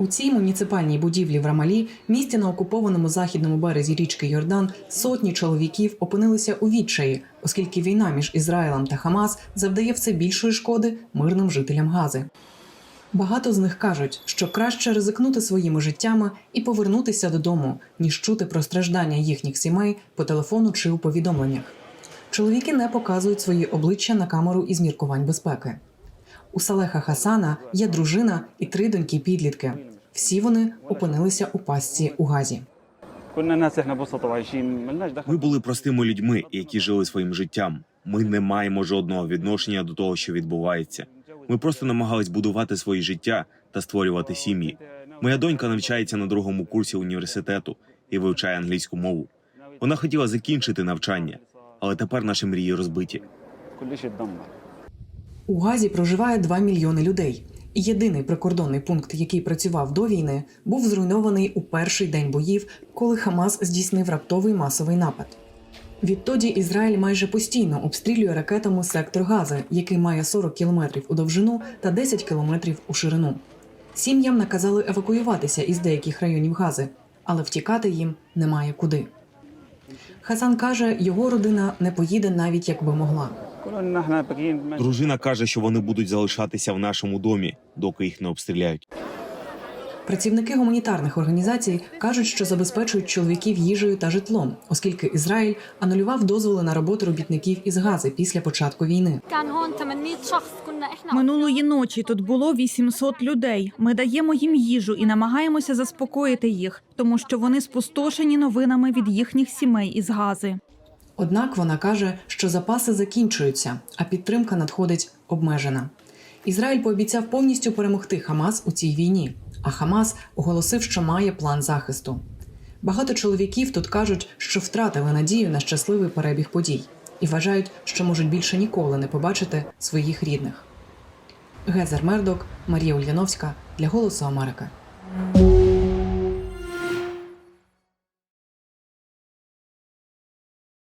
У цій муніципальній будівлі в Рамалі, місті на окупованому західному березі річки Йордан, сотні чоловіків опинилися у відчаї, оскільки війна між Ізраїлем та Хамас завдає все більшої шкоди мирним жителям Гази. Багато з них кажуть, що краще ризикнути своїми життями і повернутися додому, ніж чути про страждання їхніх сімей по телефону чи у повідомленнях. Чоловіки не показують свої обличчя на камеру із міркувань безпеки. У Салеха Хасана є дружина і три доньки підлітки. Всі вони опинилися у пастці у газі. Ми були простими людьми, які жили своїм життям. Ми не маємо жодного відношення до того, що відбувається. Ми просто намагались будувати своє життя та створювати сім'ї. Моя донька навчається на другому курсі університету і вивчає англійську мову. Вона хотіла закінчити навчання, але тепер наші мрії розбиті. У Газі проживає 2 мільйони людей. Єдиний прикордонний пункт, який працював до війни, був зруйнований у перший день боїв, коли Хамас здійснив раптовий масовий напад. Відтоді Ізраїль майже постійно обстрілює ракетами сектор Гази, який має 40 кілометрів у довжину та 10 кілометрів у ширину. Сім'ям наказали евакуюватися із деяких районів Гази, але втікати їм немає куди. Хасан каже, його родина не поїде навіть якби могла. Дружина каже, що вони будуть залишатися в нашому домі, доки їх не обстріляють. Працівники гуманітарних організацій кажуть, що забезпечують чоловіків їжею та житлом, оскільки Ізраїль анулював дозволи на роботу робітників із гази після початку війни. Минулої ночі тут було 800 людей. Ми даємо їм їжу і намагаємося заспокоїти їх, тому що вони спустошені новинами від їхніх сімей із гази. Однак вона каже, що запаси закінчуються, а підтримка надходить обмежена. Ізраїль пообіцяв повністю перемогти Хамас у цій війні, а Хамас оголосив, що має план захисту. Багато чоловіків тут кажуть, що втратили надію на щасливий перебіг подій і вважають, що можуть більше ніколи не побачити своїх рідних. Гезер Мердок, Марія Ульяновська для Голосу Америки.